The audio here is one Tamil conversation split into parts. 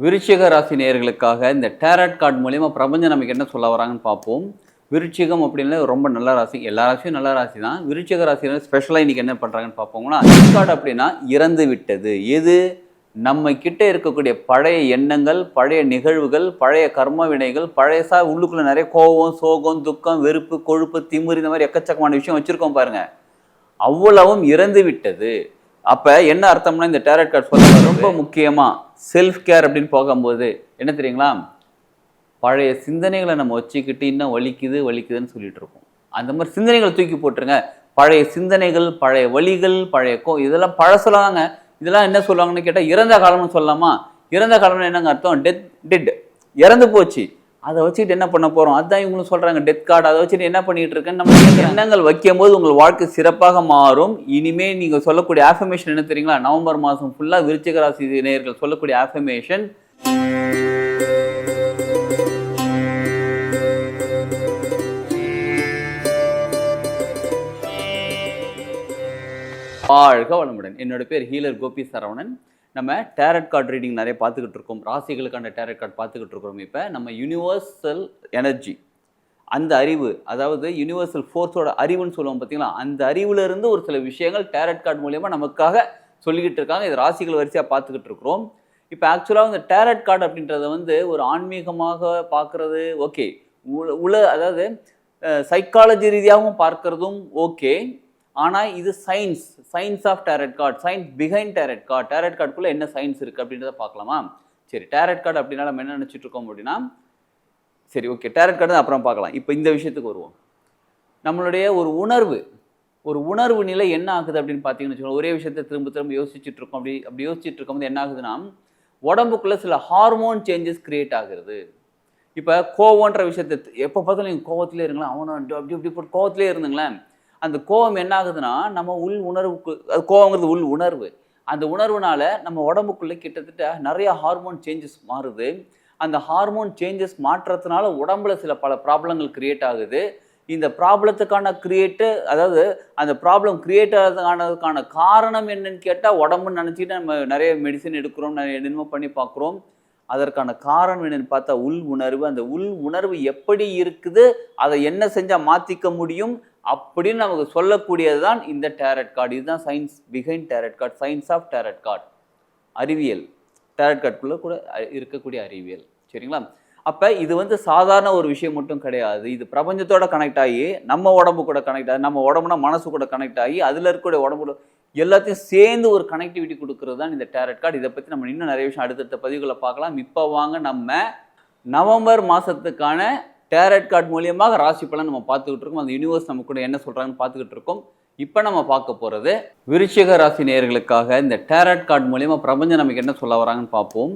விருச்சிக ராசி நேயர்களுக்காக இந்த டேரட் கார்டு மூலியமா பிரபஞ்சம் நமக்கு என்ன சொல்ல வராங்கன்னு பார்ப்போம். விருச்சிகம் அப்படின்னா ரொம்ப நல்ல ராசி. எல்லா ராசியும் நல்ல ராசி தான். விருச்சிக ராசியில ஸ்பெஷலாக இன்னைக்கு என்ன பண்ணுறாங்கன்னு பார்ப்போம்னா கார்டு அப்படின்னா இறந்து விட்டது. எது? நம்ம கிட்டே இருக்கக்கூடிய பழைய எண்ணங்கள் பழைய நிகழ்வுகள் பழைய கர்ம வினைகள் பழையசா உள்ளுக்குள்ளே நிறைய கோபம் சோகம் துக்கம் வெறுப்பு கொழுப்பு திமிரு இந்த மாதிரி எக்கச்சக்கமான விஷயம் வச்சுருக்கோம் பாருங்கள் அவ்வளவும் இறந்து விட்டது. அப்ப என்ன அர்த்தம்னா இந்த டேரட் கார்ட் சொல்ல ரொம்ப முக்கியமா செல்ஃப் கேர் அப்படின்னு போகும்போது என்ன தெரியுங்களா? பழைய சிந்தனைகளை நம்ம வச்சுக்கிட்டு இன்னும் வலிக்குது வலிக்குதுன்னு சொல்லிட்டு இருக்கோம் அந்த மாதிரி சிந்தனைகளை தூக்கி போட்டுருங்க. பழைய சிந்தனைகள் பழைய வலிகள் பழைய கோ இதெல்லாம் பழசலாங்க. இதெல்லாம் என்ன சொல்லுவாங்கன்னு கேட்டால் இறந்த காலம்னு சொல்லலாமா? இறந்த காலம்னு என்னங்க அர்த்தம்? டெத் டெட் இறந்து போச்சு. அதை வச்சுட்டு என்ன பண்ண போகிறோம் அதான் இவங்களும் சொல்கிறாங்க டெத் கார்டு அதை வச்சுட்டு என்ன பண்ணிகிட்டு இருக்கேன்னு நம்ம எண்ணங்கள் வைக்கும் போது உங்கள் வாழ்க்கை சிறப்பாக மாறும். இனிமேல் நீங்கள் சொல்லக்கூடிய ஆஃபர்மேஷன் என்ன தெரியுங்களா? நவம்பர் மாதம் ஃபுல்லாக விருச்சிக ராசி நேயர்கள் சொல்லக்கூடிய ஆஃபர்மேஷன் வாழ்க வளமுடன். என்னோட பேர் ஹீலர் கோபி சரவணன். நம்ம டேரட் கார்டு ரீடிங் நிறைய பார்த்துக்கிட்டு இருக்கோம். ராசிகளுக்கான டேரட் கார்டு பார்த்துக்கிட்டு இருக்கிறோம். இப்போ நம்ம யுனிவர்சல் எனர்ஜி அந்த அறிவு அதாவது யுனிவர்சல் ஃபோர்ஸோட அறிவுன்னு சொல்லுவோம் பார்த்தீங்களா அந்த அறிவுலேருந்து ஒரு சில விஷயங்கள் டேரட் கார்டு மூலயமா நமக்காக சொல்லிக்கிட்டு இருக்காங்க. இது ராசிகள் வரிசையாக பார்த்துக்கிட்டு இருக்கிறோம். இப்போ ஆக்சுவலாக இந்த டேரட் கார்டு அப்படின்றத வந்து ஒரு ஆன்மீகமாக பார்க்குறது ஓகே உல அதாவது சைக்காலஜி ரீதியாகவும் பார்க்குறதும் ஓகே ஆனால் இது science science of tarot card science behind tarot card tarot கார்டுக்குள்ளே என்ன சயின்ஸ் இருக்குது அப்படின்றத பார்க்கலாமா? சரி டேரட் கார்டு அப்படின்னா நம்ம என்ன நினச்சிட்டு இருக்கோம் அப்படின்னா சரி ஓகே டேரட் கார்டு அப்புறம் பார்க்கலாம். இப்போ இந்த விஷயத்துக்கு வருவோம். நம்மளுடைய ஒரு உணர்வு ஒரு உணர்வு நிலை என்ன ஆகுது அப்படின்னு பார்த்தீங்கன்னு ஒரே விஷயத்தை திரும்ப திரும்ப யோசிச்சுட்டு இருக்கோம். அப்படி அப்படி யோசிச்சுட்டு இருக்கும்போது என்ன ஆகுதுன்னா உடம்புக்குள்ளே சில ஹார்மோன் சேஞ்சஸ் கிரியேட் ஆகுறது இப்போ கோவன்ற விஷயத்தை எப்போ பார்த்தாலும் நீங்கள் கோவத்திலே இருங்களேன் அவனை அப்படி இப்படி போட்டு கோவத்திலே இருந்துங்களேன். அந்த கோவம் என்ன ஆகுதுன்னா நம்ம உள் உணர்வுக்கு அது கோபங்கிறது உள் உணர்வு. அந்த உணர்வுனால நம்ம உடம்புக்குள்ளே கிட்டத்தட்ட நிறைய ஹார்மோன் சேஞ்சஸ் மாறுது. அந்த ஹார்மோன் சேஞ்சஸ் மாற்றத்தினால உடம்புல சில பல ப்ராப்ளங்கள் கிரியேட் ஆகுது. இந்த ப்ராப்ளத்துக்கான கிரியேட்டு அதாவது அந்த ப்ராப்ளம் கிரியேட் ஆகிறதுக்கானதுக்கான காரணம் என்னன்னு கேட்டால் உடம்புன்னு நினச்சிட்டு நம்ம நிறைய மெடிசன் எடுக்கிறோம் நிறைய என்னமோ பண்ணி பார்க்குறோம். அதற்கான காரணம் என்னென்னு பார்த்தா உள் உணர்வு. அந்த உள் உணர்வு எப்படி இருக்குது அதை என்ன செஞ்சால் மாற்றிக்க முடியும் அப்படின்னு நமக்கு சொல்லக்கூடியது தான் இந்த டேரட் கார்டு இதுதான் science behind tarot card science of tarot card அறிவியல். டேரட் கார்டுக்குள்ளே கூட இருக்கக்கூடிய அறிவியல். சரிங்களா? அப்போ இது வந்து சாதாரண ஒரு விஷயம் மட்டும் கிடையாது. இது பிரபஞ்சத்தோட கனெக்ட் ஆகி நம்ம உடம்பு கூட கனெக்ட் ஆகி நம்ம உடம்புனா மனசு கூட கனெக்ட் ஆகி அதில் இருக்கக்கூடிய உடம்புல எல்லாத்தையும் சேர்ந்து ஒரு கனெக்டிவிட்டி கொடுக்கறது தான் இந்த டேரட் கார்டு இதை பற்றி நம்ம இன்னும் நிறைய விஷயம் அடுத்தடுத்த பதிவுகளை பார்க்கலாம். இப்போ வாங்க நம்ம நவம்பர் மாதத்துக்கான டேரட் கார்டு மூலியமாக ராசி பலன் நம்ம பார்த்துக்கிட்டு இருக்கோம். அந்த யூனிவர்ஸ் நம்ம கூட என்ன சொல்கிறாங்கன்னு பார்த்துக்கிட்டு இருக்கோம். இப்போ நம்ம பார்க்க போகிறது விருச்சிக ராசி நேயர்களுக்காக இந்த டேரட் கார்டு மூலியமாக பிரபஞ்சம் நமக்கு என்ன சொல்ல வராங்கன்னு பார்ப்போம்.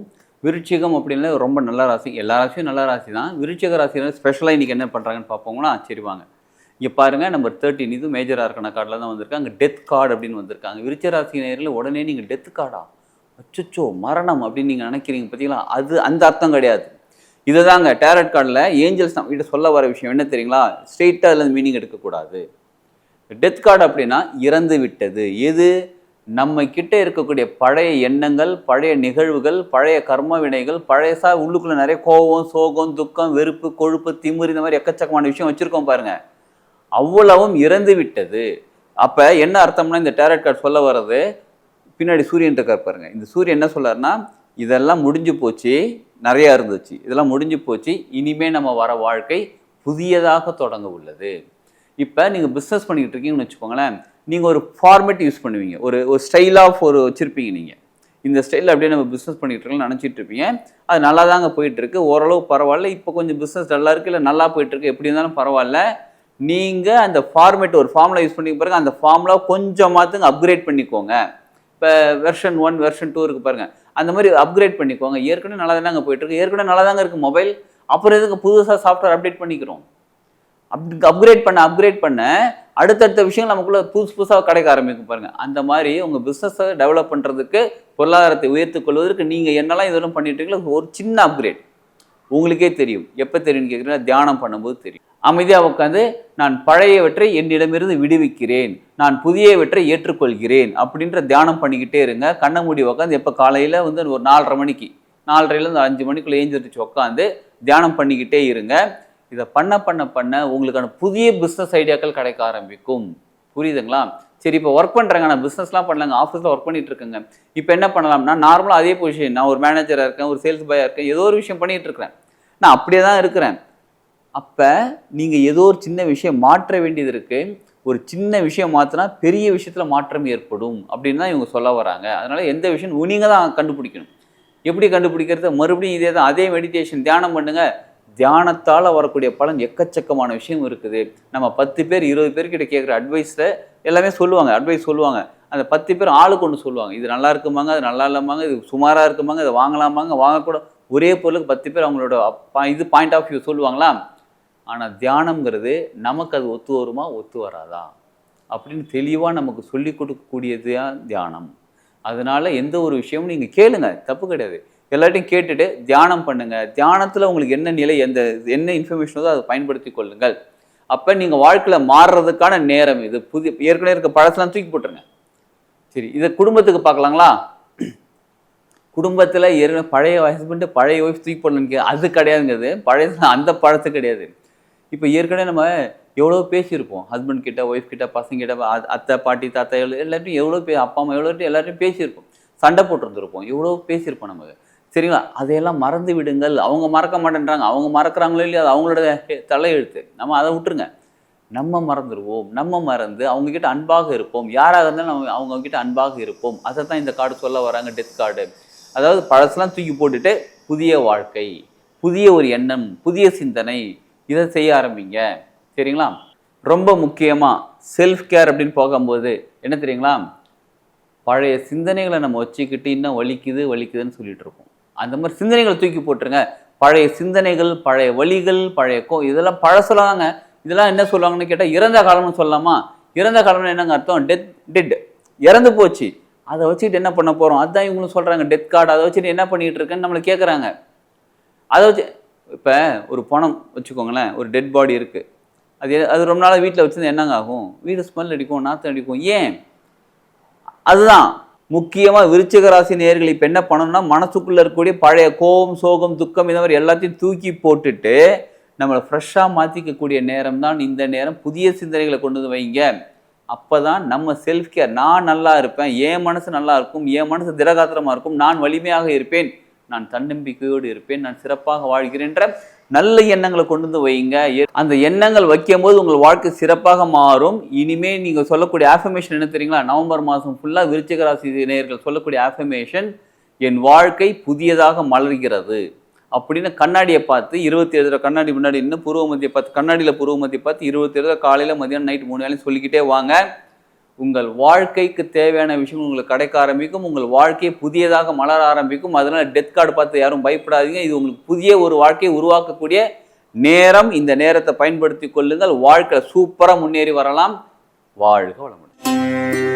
விருச்சிகம் அப்படின்னா ரொம்ப நல்ல ராசி. எல்லா ராசியும் நல்ல ராசி தான். விருச்சிக ராசியில ஸ்பெஷலாக இன்றைக்கி என்ன பண்ணுறாங்கன்னு பார்ப்போம்னா சரி வாங்க இங்கே பாருங்க நம்பர் தேர்ட்டின் இது மேஜராக இருக்கிற கார்டில் தான் வந்திருக்காங்க. அங்கே டெத் கார்டு அப்படின்னு வந்திருக்காங்க. விருச்ச ராசி நேரில் உடனே நீங்கள் டெத் கார்டா அச்சச்சோ மரணம் அப்படின்னு நீங்கள் நினைக்கிறீங்க. பார்த்தீங்களா அது அந்த அர்த்தம் கிடையாது. இதுதாங்க டேரட் கார்டில் ஏஞ்சல்ஸ் நம்மகிட்ட சொல்ல வர விஷயம் என்ன தெரியுங்களா? ஸ்ட்ரெயிட்டாக அதில் மீனிங் எடுக்கக்கூடாது. டெத் கார்டு அப்படின்னா இறந்து விட்டது. எது? நம்ம கிட்ட இருக்கக்கூடிய பழைய எண்ணங்கள் பழைய நிகழ்வுகள் பழைய கர்ம வினைகள் பழையசா உள்ளுக்குள்ளே நிறைய கோபம் சோகம் துக்கம் வெறுப்பு கொழுப்பு திமிரு இந்த மாதிரி எக்கச்சக்கமான விஷயம் வச்சுருக்கோம் பாருங்கள் அவ்வளவும் இறந்து விட்டது. அப்போ என்ன அர்த்தம்னா இந்த டேரட் கார்டு சொல்ல வர்றது பின்னாடி சூரியன் இருக்கார் பாருங்கள் இந்த சூரியன் என்ன சொல்லார்னா இதெல்லாம் முடிஞ்சு போச்சு நிறையா இருந்துச்சு. இதெல்லாம் முடிஞ்சு போச்சு. இனிமேல் நம்ம வர வாழ்க்கை புதியதாக தொடங்க உள்ளது. இப்போ நீங்கள் பிஸ்னஸ் பண்ணிக்கிட்டு இருக்கீங்கன்னு வச்சுக்கோங்களேன் நீங்கள் ஒரு ஃபார்மேட் யூஸ் பண்ணுவீங்க. ஒரு ஒரு ஸ்டைல் ஆஃப் ஒரு வச்சுருப்பீங்க நீங்கள் இந்த ஸ்டைலில் அப்படியே நம்ம பிஸ்னஸ் பண்ணிகிட்டு இருக்கோம்னு நினச்சிட்டு இருப்பீங்க. அது நல்லா தாங்க போயிட்டுருக்கு ஓரளவு பரவாயில்ல. இப்போ கொஞ்சம் பிஸ்னஸ் நல்லா இருக்குது இல்லை நல்லா போயிட்டுருக்கு எப்படி இருந்தாலும் பரவாயில்ல. நீங்கள் அந்த ஃபார்மேட் ஒரு ஃபார்முலா யூஸ் பண்ணி பிறகு அந்த ஃபார்முலா கொஞ்சம் மாற்றுங்க அப்கிரேட் பண்ணிக்கோங்க. இப்போ வெர்ஷன் ஒன் வெர்ஷன் டூ இருக்கு பாருங்கள் அந்த மாதிரி அப்கிரேட் பண்ணிக்கோங்க. ஏற்கனவே நல்லா தானே போயிட்டு இருக்கு ஏற்கனவே நல்லா தாங்க இருக்குது மொபைல் அப்புறம் எதுக்கு புதுசாக சாஃப்ட்வேர் அப்டேட் பண்ணிக்கிறோம்? அப் அப்கிரேட் பண்ண அப்கிரேட் பண்ண அடுத்தடுத்த விஷயங்கள் நமக்குள்ள புதுசு புதுசாக கிடைக்க ஆரம்பிக்கும் பாருங்கள் அந்த மாதிரி உங்கள் பிஸ்னஸை டெவலப் பண்ணுறதுக்கு பொருளாதாரத்தை உயர்த்து கொள்வதற்கு நீங்கள் என்னெல்லாம் இதெல்லாம் பண்ணிட்டு ஒரு சின்ன அப்கிரேட் உங்களுக்கே தெரியும். எப்போ தெரியும்னு கேட்குறீங்கன்னா தியானம் பண்ணும்போது தெரியும். அமைதியாக உட்காந்து நான் பழையவற்றை என்னிடமிருந்து விடுவிக்கிறேன். நான் புதியவற்றை ஏற்றுக்கொள்கிறேன். அப்படின்ற தியானம் பண்ணிக்கிட்டே இருங்க. கண்ணை மூடி உட்காந்து எப்போ காலையில் வந்து ஒரு நாலரை மணிக்கு நாலரைலேருந்து அஞ்சு மணிக்குள்ளே ஏஞ்சிருச்சு உட்காந்து தியானம் பண்ணிக்கிட்டே இருங்க. இதை பண்ண பண்ண பண்ண உங்களுக்கான புதிய பிஸ்னஸ் ஐடியாக்கள் கிடைக்க ஆரம்பிக்கும். புரியுதுங்களா? சரி இப்போ ஒர்க் பண்ணுறேங்க நான் பிஸ்னஸ்லாம் பண்ணலங்க. ஆஃபீஸில் ஒர்க் பண்ணிட்டு இருக்கேங்க. இப்போ என்ன பண்ணலாம்னா நார்மலாக அதே பொசிஷன் நான் ஒரு மேனேஜராக இருக்கேன் ஒரு சேல்ஸ் பாயாக இருக்கேன் ஏதோ ஒரு விஷயம் பண்ணிகிட்டு இருக்கிறேன். நான் அப்படியே தான் இருக்கிறேன். அப்போ நீங்கள் ஏதோ ஒரு சின்ன விஷயம் மாற்ற வேண்டியது இருக்குது ஒரு சின்ன விஷயம் மாற்றினா பெரிய விஷயத்தில் மாற்றம் ஏற்படும் அப்படின்னு தான் இவங்க சொல்ல வராங்க. அதனால் எந்த விஷயம் நீங்கள் தான் கண்டுபிடிக்கணும். எப்படி கண்டுபிடிக்கிறது? மறுபடியும் இதே தான் அதே மெடிடேஷன் தியானம் பண்ணுங்கள் தியானத்தால் வரக்கூடிய பலன் எக்கச்சக்கமான விஷயம் இருக்குது. நம்ம பத்து பேர் இருபது பேர்கிட்ட கேட்குற அட்வைஸில் எல்லாமே சொல்லுவாங்க அட்வைஸ் சொல்லுவாங்க. அந்த பத்து பேர் ஆளுக்கு ஒன்று சொல்லுவாங்க. இது நல்லா இருக்குமாங்க அது நல்லா இல்லாமாங்க இது சுமாராக இருக்குமாங்க இதை வாங்கலாமாங்க வாங்கக்கூட ஒரே பொருளுக்கு பத்து பேர் அவங்களோட இது பாயிண்ட் ஆஃப் வியூ சொல்லுவாங்களா? ஆனால் தியானம்ங்கிறது நமக்கு அது ஒத்து வருமா? ஒத்து வராதா? அப்படின்னு தெளிவாக நமக்கு சொல்லி கொடுக்கக்கூடியது தான் தியானம். அதனால் எந்த ஒரு விஷயமும் நீங்கள் கேளுங்க. தப்பு கிடையாது. எல்லாத்தையும் கேட்டுட்டு தியானம் பண்ணுங்கள் தியானத்தில் உங்களுக்கு என்ன நிலை எந்த என்ன இன்ஃபர்மேஷனோ அதை பயன்படுத்தி கொள்ளுங்கள். அப்போ நீங்கள் வாழ்க்கையில் மாறுறதுக்கான நேரம் இது. புதிய ஏற்கனவே இருக்க பழசெல்லாம் தூக்கி போட்டுருங்க. சரி இதை குடும்பத்துக்கு பார்க்கலாங்களா? குடும்பத்தில் ஏற்கனவே பழைய ஹஸ்பண்டு பழைய ஒய்ஃப் தூக்கி போடணுங்க அது கிடையாதுங்கிறது. பழைய அந்த பழத்து கிடையாது. இப்போ ஏற்கனவே நம்ம எவ்வளோ பேசியிருப்போம். ஹஸ்பண்ட் கிட்ட ஒய்ஃப் கிட்ட பசங்க கிட்ட அ- அத்தை பாட்டி தாத்தா எவ்வளோ எல்லாத்தையும் எவ்வளோ பே அப்பா அம்மா எவ்வளோ எல்லாத்தையும் பேசியிருப்போம். சண்டை போட்டிருந்துருப்போம். எவ்வளோ பேசியிருப்போம் நமக்கு சரிங்களா? அதையெல்லாம் மறந்து விடுங்கள். அவங்க மறக்க மாட்டேன்றாங்க. அவங்க மறக்கிறாங்களோ இல்லையா அது அவங்களோட தலையெழுத்து. நம்ம அதை விட்டுருங்க. நம்ம மறந்துடுவோம் நம்ம மறந்து அவங்கக்கிட்ட அன்பாக இருப்போம். யாராக இருந்தாலும் நம்ம அவங்க கிட்ட அன்பாக இருப்போம். அதை தான் இந்த கார்டு சொல்ல வராங்க. டெத் கார்டு அதாவது பழசெல்லாம் தூக்கி போட்டுட்டு புதிய வாழ்க்கை புதிய ஒரு எண்ணம் புதிய சிந்தனை இதை செய்ய ஆரம்பிங்க. சரிங்களா? ரொம்ப முக்கியமாக செல்ஃப் கேர் அப்படின்னு போகும்போது என்ன தெரியுங்களா? பழைய சிந்தனைகளை நம்ம வச்சுக்கிட்டு இன்னும் வலிக்குது வலிக்குதுன்னு சொல்லிட்டு இருக்கோம் அந்த மாதிரி சிந்தனைகளை தூக்கி போட்டுருங்க. பழைய சிந்தனைகள் பழைய வழிகள் பழைய கோ இதெல்லாம் பழசலாங்க இதெல்லாம் என்ன சொல்லுவாங்கன்னு கேட்டால் இறந்த காலம்னு சொல்லலாமா? இறந்த காலம்னு என்னங்க அர்த்தம்? டெத் டெட் இறந்து போச்சு. அதை வச்சுக்கிட்டு என்ன பண்ண போகிறோம் அதுதான் இவங்களும் சொல்கிறாங்க டெத் கார்டு அதை வச்சுட்டு என்ன பண்ணிகிட்டு இருக்கேன்னு நம்மளை கேட்குறாங்க அதை வச்சு இப்போ ஒரு பணம் வச்சுக்கோங்களேன் ஒரு டெட் பாடி இருக்குது அது அது ரொம்ப நாளாக வீட்டில் வச்சுருந்தா என்னங்க ஆகும்? வீடு ஸ்மெல் அடிக்கும் நாற்றம் அடிக்கும். ஏன்? அதுதான். முக்கியமாக விருச்சிக ராசி நேயர்கள் இப்போ என்ன பண்ணணும்னா மனசுக்குள்ளே இருக்கக்கூடிய பழைய கோபம் சோகம் துக்கம் இந்த மாதிரி எல்லாத்தையும் தூக்கி போட்டுட்டு நம்மளை ஃப்ரெஷ்ஷாக மாற்றிக்கக்கூடிய நேரம் தான் இந்த நேரம். புதிய சிந்தனைகளை கொண்டு வந்து வைங்க. அப்போ தான் நம்ம செல்ஃப் கேர் நான் நல்லா இருப்பேன் என் மனசு நல்லா இருக்கும் என் மனசு திடகாத்திரமாக இருக்கும் நான் வலிமையாக இருப்பேன் நான் தன்னம்பிக்கையோடு இருப்பேன் நான் சிறப்பாக வாழ்கிறேன்ற நல்ல எண்ணங்களை கொண்டு வந்து வைங்க. எ- அந்த எண்ணங்கள் வைக்கும் போது உங்கள் வாழ்க்கை சிறப்பாக மாறும். இனிமே நீங்க சொல்லக்கூடிய ஆஃபர்மேஷன் என்ன தெரியுங்களா? நவம்பர் மாதம் ஃபுல்லாக விருச்சிகராசி நேயர்கள் சொல்லக்கூடிய ஆஃபர்மேஷன் என் வாழ்க்கை புதியதாக மலர்கிறது. அப்படின்னு கண்ணாடியை பார்த்து இருபத்தி ஏழு தடவை கண்ணாடி முன்னாடி இன்னும் பூர்வ மத்திய பார்த்து கண்ணாடியில் பூர்வ மத்திய பார்த்து இருபத்தி ஏழு தடவை காலையில் மதியானம் நைட் மூணு வேலையும் சொல்லிக்கிட்டே வாங்க. உங்கள் வாழ்க்கைக்கு தேவையான விஷயம் உங்களுக்கு கிடைக்க ஆரம்பிக்கும். உங்கள் வாழ்க்கையை புதியதாக மலர ஆரம்பிக்கும். அதனால் டெத் கார்டு பார்த்து யாரும் பயப்படாதீங்க. இது உங்களுக்கு புதிய ஒரு வாழ்க்கையை உருவாக்கக்கூடிய நேரம். இந்த நேரத்தை பயன்படுத்தி கொள்ளுங்கள். வாழ்க்கை சூப்பராக முன்னேறி வரலாம். வாழ்க வளமுடன்.